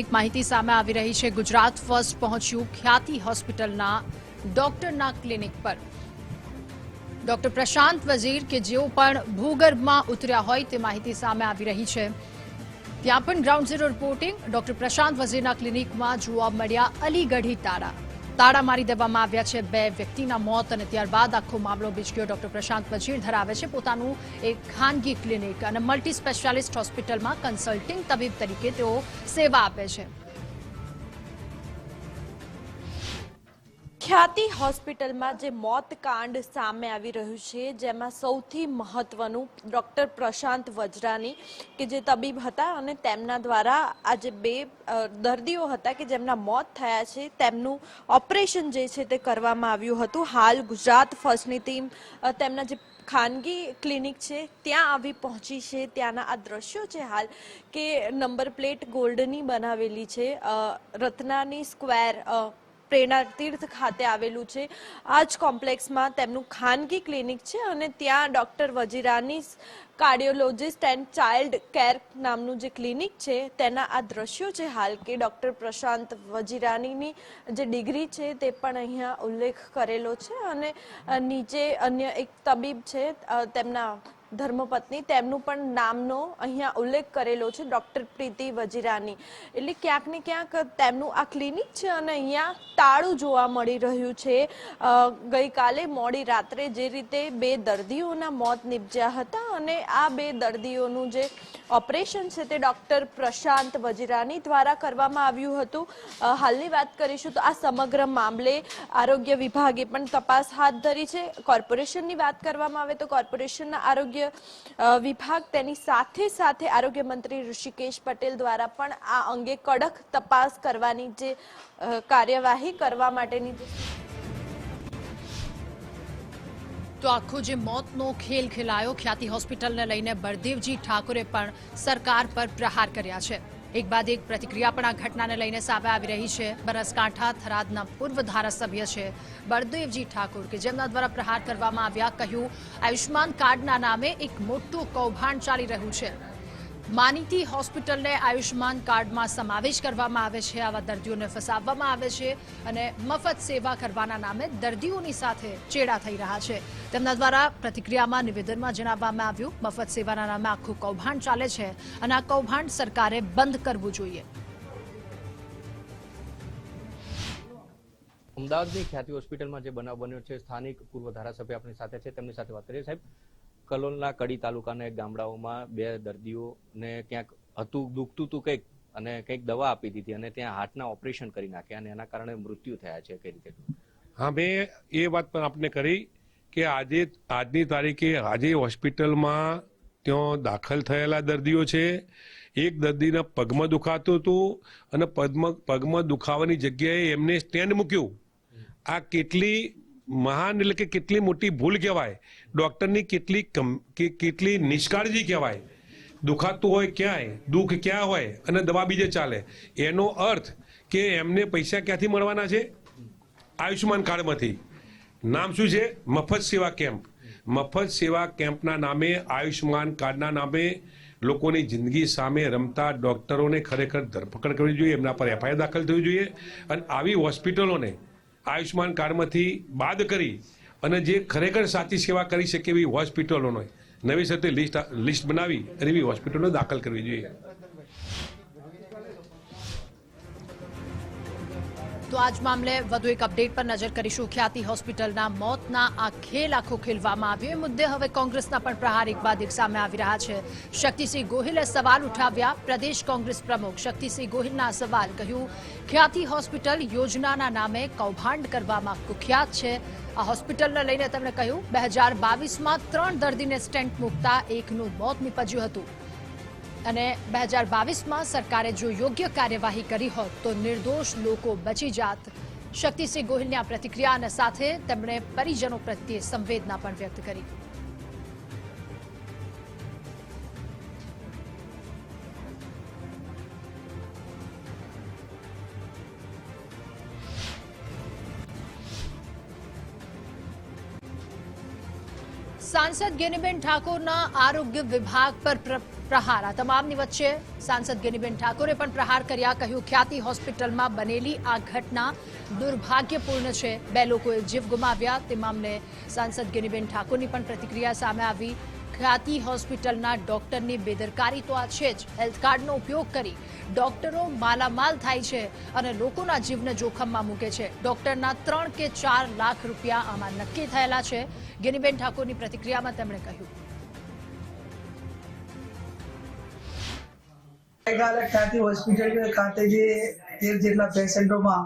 એક માહિતી સામે આવી રહી છે. ગુજરાત ફર્સ્ટ પહોંચ્યું ખ્યાતિ હોસ્પિટલના ડોક્ટરના ક્લિનિક પર. ડોક્ટર પ્રશાંત વઝીર કે જેઓ પણ ભૂગર્ભમાં ઉતર્યા હોય તે માહિતી સામે આવી રહી છે. ત્યાં પણ ground zero reporting doctor Prashant વઝીરના ક્લિનિકમાં જોવા મળ્યા અલીગઢી તાળા તાળા મારી દેવામાં આવ્યા છે બે વ્યક્તિના મોત અને ત્યારબાદ આખો મામલો બીજગ્યો ડોક્ટર પ્રશાંત વજીર ધરાવે છે. પોતાનું એક ખાનગી ક્લિનિક અને મલ્ટી સ્પેશિયાલિસ્ટ હોસ્પિટલમાં કન્સલ્ટિંગ તબીબ તરીકે તેઓ સેવા આપે છે. ખ્યાતિ હોસ્પિટલમાં જે મોત કાંડ સામે આવી રહ્યું છે, જેમાં સૌથી મહત્વનું ડૉક્ટર પ્રશાંત વજરાની કે જે તબીબ હતા અને તેમના દ્વારા આ જે બે દર્દીઓ હતા કે જેમના મોત થયા છે, તેમનું ઓપરેશન જે છે તે કરવામાં આવ્યું હતું. હાલ ગુજરાત ફર્સ્ટની ટીમ તેમના જે ખાનગી ક્લિનિક છે, ત્યાં આવી પહોંચી છે. ત્યાંના આ દ્રશ્યો છે હાલ કે નંબર પ્લેટ ગોલ્ડની બનાવેલી છે. રત્નાની સ્ક્વેર પ્રેરણા તીર્થ ખાતે આવેલું છે. આ જ કોમ્પ્લેક્સમાં તેમનું ખાનગી ક્લિનિક છે અને ત્યાં ડૉક્ટર વજીરાની કાર્ડિયોલોજિસ્ટ એન્ડ ચાઇલ્ડ કેર નામનું જે ક્લિનિક છે, તેના આ દ્રશ્યો છે હાલ કે ડૉક્ટર પ્રશાંત વજીરાનીની જે ડિગ્રી છે તે પણ અહીંયા ઉલ્લેખ કરેલો છે અને નીચે અન્ય એક તબીબ છે તેમના ધર્મપત્ની તેમનું પણ નામનો અહીંયા ઉલ્લેખ કરેલો છે, ડૉક્ટર પ્રીતિ વજીરાની. એટલે ક્યાંક ને ક્યાંક તેમનું આ ક્લિનિક છે અને અહીંયા તાળું જોવા મળી રહ્યું છે. ગઈકાલે મોડી રાત્રે જે રીતે બે દર્દીઓના મોત નિપજ્યા હતા અને આ બે દર્દીઓનું જે ઓપરેશન છે તે ડૉક્ટર પ્રશાંત વજીરાની દ્વારા કરવામાં આવ્યું હતું. હાલની વાત કરીશું તો આ સમગ્ર મામલે આરોગ્ય વિભાગે પણ તપાસ હાથ ધરી છે. કોર્પોરેશનની વાત કરવામાં આવે તો કોર્પોરેશનના આરોગ્ય અ, વિભાગ તેની સાથે સાથે આરોગ્ય મંત્રી ઋષિકેશ પટેલ દ્વારા પણ આ અંગે કડક તપાસ કરવાની જે કાર્યવાહી કરવા માટેની તો આખો જે મોતનો ખેલ ખેલાયો ખ્યાતિ હોસ્પિટલને લઈને બળદેવજી ઠાકોરે પણ સરકાર પર પ્રહાર કર્યા છે. એક બાદ એક પ્રતિક્રિયા પણ આ ઘટનાને લઈને સામે આવી રહી છે. બનાસકાંઠા, થરાદના પૂર્વ ધારાસભ્ય છે બળદેવજી ઠાકોર, કે જેમના દ્વારા પ્રહાર કરવામાં આવ્યા, કહ્યું આયુષ્માન કાર્ડના નામે એક મોટું કૌભાંડ ચાલી રહ્યું છે. માનીતી હોસ્પિટલને આયુષ્માન કાર્ડમાં સમાવેશ કરવામાં આવે છે. આવા દર્દીઓને ફસાવવામાં આવે છે અને મફત સેવા કરવાના નામે દર્દીઓની સાથે ચેડા થઈ રહ્યા છે. તેમના દ્વારા પ્રતિક્રિયામાં નિવેદનમાં જણાવવામાં આવ્યું, મફત સેવાના નામે આખું કૌભાંડ ચાલે છે અને આ કૌભાંડ સરકારે બંધ કરવું જોઈએ. અમદાવાદની ખ્યાતિ હોસ્પિટલમાં જે બનાવ બન્યો છે, સ્થાનિક પૂર્વ ધારાસભ્ય આપણી સાથે છે. તેમની સાથે વાત કરીએ સાહેબ. કલોલના કડી તાલુકાના એક ગામડાઓમાં બે દર્દીઓને ક્યાંક હતું, દુખતું હતું કંઈક અને કંઈક દવા આપી દીધી અને ત્યાં હાર્ટના ઓપરેશન કરી નાખ્યા અને એના કારણે મૃત્યુ થયા છે કઈ રીતે? હા, મેં એ વાત પણ આપને કરી કે આજે, આજની તારીખે આજે હોસ્પિટલમાં ત્યાં દાખલ થયેલા દર્દીઓ છે. એક દર્દીના પગમાં દુખાતું હતું અને પગમાં પગમાં દુખાવાની જગ્યાએ એમને સ્ટેન્ડ મૂક્યું. આ કેટલી મહાન એટલે કે કેટલી મોટી ભૂલ કહેવાય. ડૉક્ટરની કેટલી કેટલી નિષ્કાળજી કહેવાય. દુખાતું હોય ક્યાંય, દુઃખ ક્યાં હોય અને દવા બીજે ચાલે. એનો અર્થ કે એમને પૈસા ક્યાંથી મળવાના છે? આયુષ્યમાન કાર્ડમાંથી. નામ શું છે? મફત સેવા કેમ્પ. મફત સેવા કેમ્પના નામે, આયુષ્યમાન કાર્ડના નામે લોકોની જિંદગી સામે રમતા ડોક્ટરોને ખરેખર ધરપકડ કરવી જોઈએ, એમના પર એફઆઈઆર દાખલ થવી જોઈએ અને આવી હોસ્પિટલોને આયુષ્માન કાર્ડમાંથી બાદ કરી અને જે ખરેખર સાચી સેવા કરી શકે એવી હોસ્પિટલોનો નવી સાથે લિસ્ટ લિસ્ટ બનાવી અને એવી હોસ્પિટલો દાખલ કરવી જોઈએ. તો આજ મામલે વધુ એક અપડેટ પર નજર કરીશું. ખ્યાતિ હોસ્પિટલના મોતના આ ખેલ આખો ખેલવામાં આવ્યો. એ મુદ્દે હવે કોંગ્રેસના પણ પ્રહાર એક બાદ એક સામે આવી રહ્યા છે. શક્તિસિંહ ગોહિલે સવાલ ઉઠાવ્યા. પ્રદેશ કોંગ્રેસ પ્રમુખ શક્તિસિંહ ગોહિલના સવાલ કહ્યું, ખ્યાતિ હોસ્પિટલ યોજનાના નામે કૌભાંડ કરવામાં કુખ્યાત છે. આ હોસ્પિટલને લઈને તેમણે કહ્યું, બે હજાર બાવીસમાં ત્રણ દર્દીને સ્ટેન્ટ મૂકતા એકનું મોત નીપજ્યું હતું. અને બે હજાર બાવીસમાં સરકારે જો યોગ્ય કાર્યવાહી કરી હોત તો નિર્દોષ લોકો બચી જાત. શક્તિસિંહ ગોહિલની આ પ્રતિક્રિયા સાથે તેમણે પરિજનો પ્રત્યે સંવેદના પણ વ્યક્ત કરી. સાંસદ ગેનીબેન ઠાકોરના આરોગ્ય વિભાગ પર પ્ર- પ્રહાર. આ તમામની વચ્ચે સાંસદ ગેનીબેન ઠાકોરે પણ પ્રહાર કર્યા. કહ્યું, ખ્યાતિ હોસ્પિટલમાં બનેલી આ ઘટના દુર્ભાગ્યપૂર્ણ છે. બે લોકોએ જીવ ગુમાવ્યા. તે મામલે સાંસદ ગેનીબેન ઠાકોરની પણ પ્રતિક્રિયા સામે આવી. ખ્યાતિ હોસ્પિટલના ડોક્ટરની બેદરકારી તો આ છે જ. હેલ્થ કાર્ડનો ઉપયોગ કરી ડોક્ટરો માલામાલ થાય છે અને લોકોના જીવને જોખમમાં મૂકે છે. ડોક્ટરના ત્રણ કે ચાર લાખ રૂપિયા આમાં નક્કી થયેલા છે. ગેનીબેન ઠાકોરની પ્રતિક્રિયામાં તેમણે કહ્યું ગઈકાલે ખ્યાતિ હોસ્પિટલ ખાતે જે તેર જેટલા પેશન્ટોમાં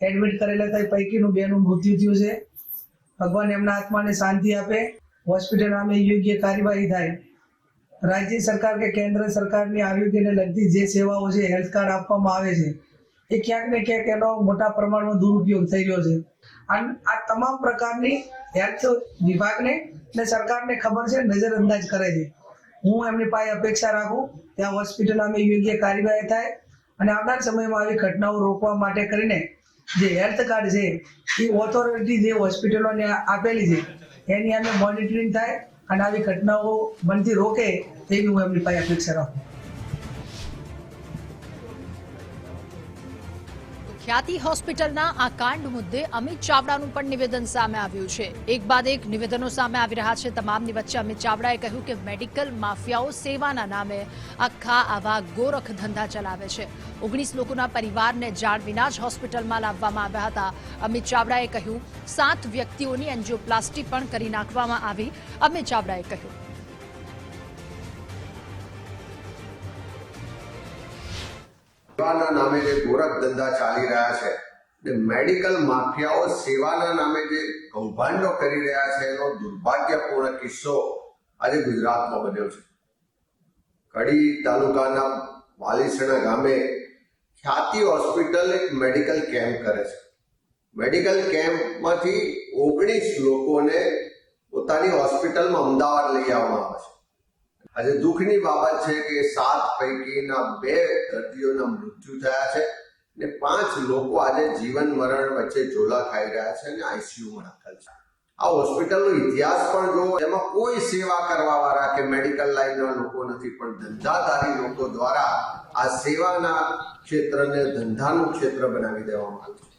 એડમિટ કરેલા હતા પૈકીનું બેનું મૃત્યુ થયું છે. ભગવાન એમના આત્માને શાંતિ આપે. હોસ્પિટલ સામે યોગ્ય કાર્યવાહી થાય. રાજ્ય સરકાર કે કેન્દ્ર સરકારની આરોગ્યને લગતી જે સેવાઓ છે હેલ્થ કાર્ડ આપવામાં આવે છે, એ ક્યાંક ને ક્યાંક એનો મોટા પ્રમાણમાં દુરુપયોગ થઈ રહ્યો છે. અને આ તમામ પ્રકારની હેલ્થ વિભાગને ને સરકારને ખબર છે, નજરઅંદાજ કરે છે. હું એમની પાસે અપેક્ષા રાખું, ત્યાં હોસ્પિટલ અમે યોગ્ય કાર્યવાહી થાય અને આવનાર સમયમાં આવી ઘટનાઓ રોકવા માટે કરીને જે હેલ્થ કાર્ડ છે, એ ઓથોરિટી જે હોસ્પિટલોને આપેલી છે, એની અમે મોનિટરિંગ થાય અને આવી ઘટનાઓ બનતી રોકે તેવી હું એમની પાસે અપેક્ષા રાખું. ખ્યાતિ હોસ્પિટલના આ કાંડ મુદ્દે અમિત ચાવડાનું પણ નિવેદન સામે આવ્યું છે. એક બાદ એક નિવેદનો સામે આવી રહ્યા છે. તમામની વચ્ચે અમિત ચાવડાએ કહ્યું કે મેડિકલ માફિયાઓ સેવાના નામે આખા આવા ગોરખ ધંધા ચલાવે છે. ઓગણીસ લોકોના પરિવારને જાણ વિના જ હોસ્પિટલમાં લાવવામાં આવ્યા હતા. અમિત ચાવડાએ કહ્યું, સાત વ્યક્તિઓની એન્જિયોપ્લાસ્ટી પણ કરી નાખવામાં આવી. અમિત ચાવડાએ કહ્યું. સેવાના નામે જે ગોરખ ધંધા ચાલી રહ્યા છે ને મેડિકલ માફિયાઓ સેવાના નામે જે કૌભાંડો કરી રહ્યા છે, એનો દુર્ભાગ્યપૂર્ણ કિસ્સો આજે ગુજરાતમાં બન્યો છે. કડી તાલુકાના વાલીસણા ગામે ખ્યાતિ હોસ્પિટલ એક મેડિકલ કેમ્પ કરે છે. મેડિકલ કેમ્પમાંથી ઓગણીસ લોકોને પોતાની હોસ્પિટલમાં અમદાવાદ લઈ આવવામાં આવે છે. આજે દુઃખની બાબત છે કે સાત પૈકીના બે દર્દીઓના મૃત્યુ થયા છે ને પાંચ લોકો આજે જીવન મરણ વચ્ચે ઝોલા ખાઈ રહ્યા છે અને આઈસીયુમાં દાખલ છે. આ હોસ્પિટલનો ઇતિહાસ પણ જો એમાં કોઈ સેવા કરવા વાળા કે મેડિકલ લાઈનના લોકો નથી, પણ ધંધાધારી લોકો દ્વારા આ સેવાના ક્ષેત્રને ધંધાનું ક્ષેત્ર બનાવી દેવામાં આવ્યું છે.